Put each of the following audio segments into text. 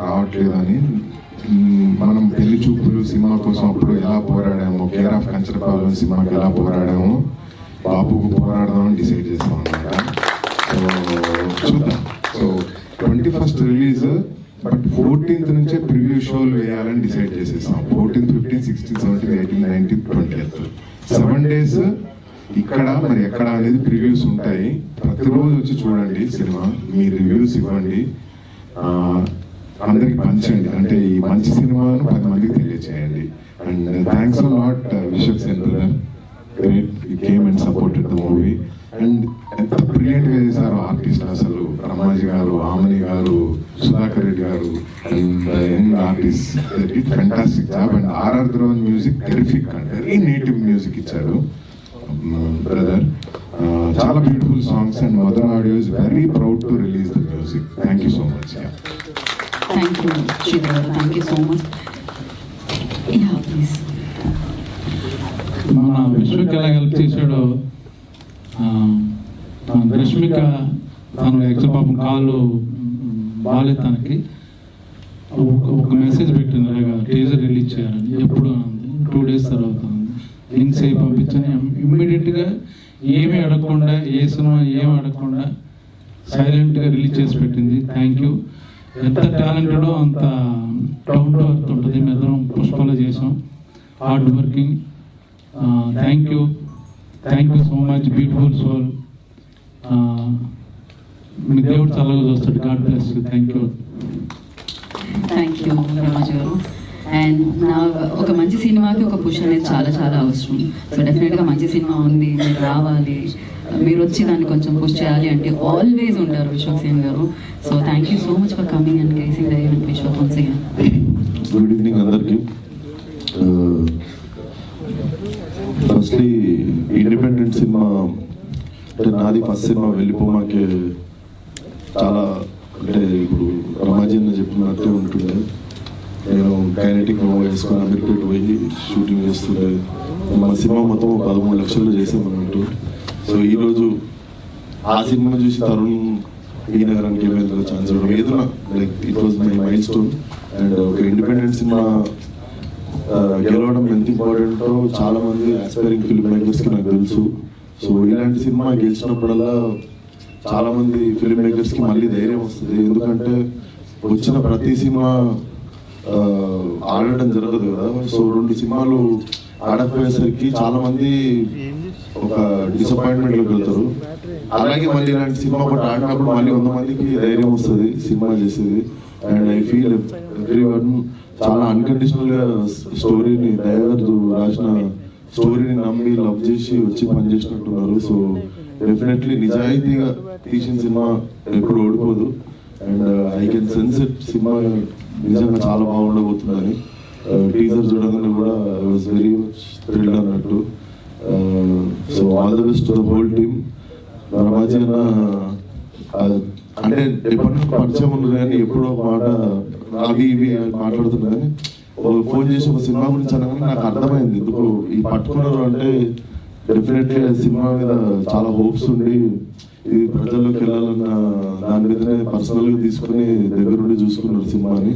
రావట్లేదని మనం పెళ్ళి చూపులు సినిమా కోసం అప్పుడు ఎలా పోరాడాము కేర్ ఆఫ్ కంచరపాలెం సినిమాకి ఎలా పోరాడాము బాబుకు పోరాడదామని డిసైడ్ చేస్తాం అనమాట సో చూద్దాం. So twenty first release but fourteenth నుంచే ప్రివ్యూ షోలు వేయాలని డిసైడ్ చేసేస్తాం fourteenth fifteen sixteen seventeen eighteen nineteen twenty seven days ఇక్కడ మరి ఎక్కడ అనేది ప్రివ్యూస్ ఉంటాయి. ప్రతిరోజు వచ్చి చూడండి సినిమా. మీ రివ్యూస్ ఇవ్వండి. అందరికి పంచండి. అంటే ఈ మంచి సినిమాను పది మందికి తెలియచేయండి. And thanks lot Vishwak Sen brother great came and supported the movie and ఎంత బ్రిలియంట్గా చేశారు ఆర్టిస్ట్ అసలు. రమాజీ గారు Amani garu Sudhakar Reddy garu and young artist it fantastic job and RR ద్రోన్ music terrific and very native music ఇచ్చారు brother చాలా beautiful songs and mother audio is very proud to release the music thank you so much thank you Sridhar thank you so much yeah please మన విశ్వక్ ఎలా help చేశాడో రష్మిక తను X పాపం కాళ్ళు బాగాలేదు తనకి. ఒక- ఒక మెసేజ్ పెట్టింది అలాగా టీజర్ రిలీజ్ చేయాలని. ఎప్పుడు టూ డేస్ తర్వాత లింక్స్ అయి పంపించని. ఇమ్మీడియట్గా ఏమీ అడగకుండా ఏ సినిమా ఏమి అడగకుండా సైలెంట్గా రిలీజ్ చేసి పెట్టింది. థ్యాంక్ యూ ఎంత టాలెంటెడో అంత డౌన్ టు అర్త్ ఉంటుంది మేమిద్దరం పుష్పలో చేసాం hard working thank you thank you so much beautiful soul మీ దేవుడు చల్లగా చూస్తాడు God bless you thank you thank you Ramaj garu and నా ఒక మంచి సినిమాకి ఒక పుష్ అనేది చాలా చాలా అవసరం. సో డెఫినెట్గా మంచి సినిమా ఉంది మీరు రావాలి. మీరు వచ్చి దాన్ని కొంచెం పుష్ చేయాలి అంటే ఆల్వేస్ ఉంటారు Vishwak Sen garu. So thank you so much for coming and casing the and Vishwak once again good evening అందరికి. ఫస్ట్లీ ఇండిపెండెంట్ సినిమా అంటే నాది ఫస్ట్ సినిమా వెళ్ళిపోమాకే చాలా అంటే ఇప్పుడు రమాజీ అన్న చెప్పినట్టే ఉంటుంది. కైనటిక్ మూవ్ వేసుకొని అమీర్పేట పోయి షూటింగ్ చేస్తుండే. మన సినిమా మొత్తం ఒక పదమూడు లక్షలు చేసాం అన్నట్టు. సో ఈరోజు ఆ సినిమా చూసి తరుణ్ ఈ నగరానికి ఏమైందో ఛాన్స్ ఇవ్వడం ఏదైనా like it was my milestone and ఒక ఇండిపెండెంట్ సినిమా గెలవడం ఎంత ఇంపార్టెంటో చాలా మంది ఆస్పైరింగ్ ఫిల్మ్ మేకర్స్కి నాకు తెలుసు. సో ఇలాంటి సినిమా గెలిచినప్పుడల్లా చాలా మంది ఫిల్మ్ మేకర్స్కి మళ్ళీ ధైర్యం వస్తుంది. ఎందుకంటే వచ్చిన ప్రతి సినిమా ఆడటం ఆడడం జరగదు కదా. సో రెండు సినిమాలు ఆడకపోయేసరికి చాలా మంది ఒక డిసప్పాయింట్మెంట్లోకి వెళ్తారు. అలాగే మళ్ళీ ఇలాంటి సినిమా ఒకటి ఆడినప్పుడు మళ్ళీ వంద మందికి ధైర్యం వస్తుంది సినిమా చేసేది. And I feel every one చాలా అన్కండిషనల్గా స్టోరీని దయగారు రాసిన స్టోరీని నమ్మి లవ్ చేసి వచ్చి పనిచేసినట్టున్నారు సో డెఫినెట్లీ నిజాయితీగా తీసిన సినిమా ఎప్పుడు ఓడిపోదు. And I can sense it cinema నిజంగా చాలా బాగుండబోతుందని టీజర్ చూడగానే కూడా వాజ్ వెరీ మచ్ థ్రిల్డ్ అన్నట్టు. So all the best the whole team Ramaji అన్న అంటే ఎప్పటి నుంచి పరిచయం ఉంది కానీ ఎప్పుడో మాట అవి ఇవి మాట్లాడుతున్నా కానీ ఫోన్ చేసి ఒక సినిమా గురించి అనగానే నాకు అర్థమైంది. ఎందుకు ఈ పట్టుకున్నారు అంటే డెఫినెట్లీ సినిమా మీద చాలా హోప్స్ ఉండి ఇది ప్రజల్లోకి వెళ్ళాలన్న దాని మీదనే పర్సనల్గా తీసుకుని దగ్గరుండి చూసుకున్నారు సినిమాని.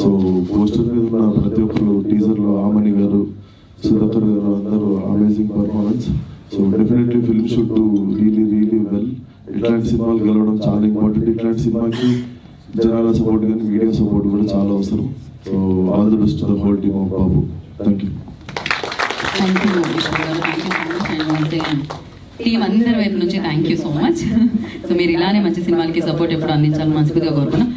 సో పోస్టర్ మీద ఉన్న ప్రతి ఒక్కరు టీజర్లు ఆమణి గారు సుధాకర్ గారు అందరూ amazing performance so definitely film shoot really really well ఇట్లాంటి సినిమాలు గెలవడం చాలా ఇంపార్టెంట్ ఇట్లాంటి సినిమాకి జనాల సపోర్ట్ కానీ మీడియా సపోర్ట్ కూడా చాలా అవసరం. So all the best the whole team of Babu thank you so much and once again team అందరి వైపు నుంచి thank you so much so మీరు ఇలానే మంచి సినిమాలకి సపోర్ట్ ఎప్పుడు అందించాలని మనస్ఫూర్తిగా కోరుకున్నాం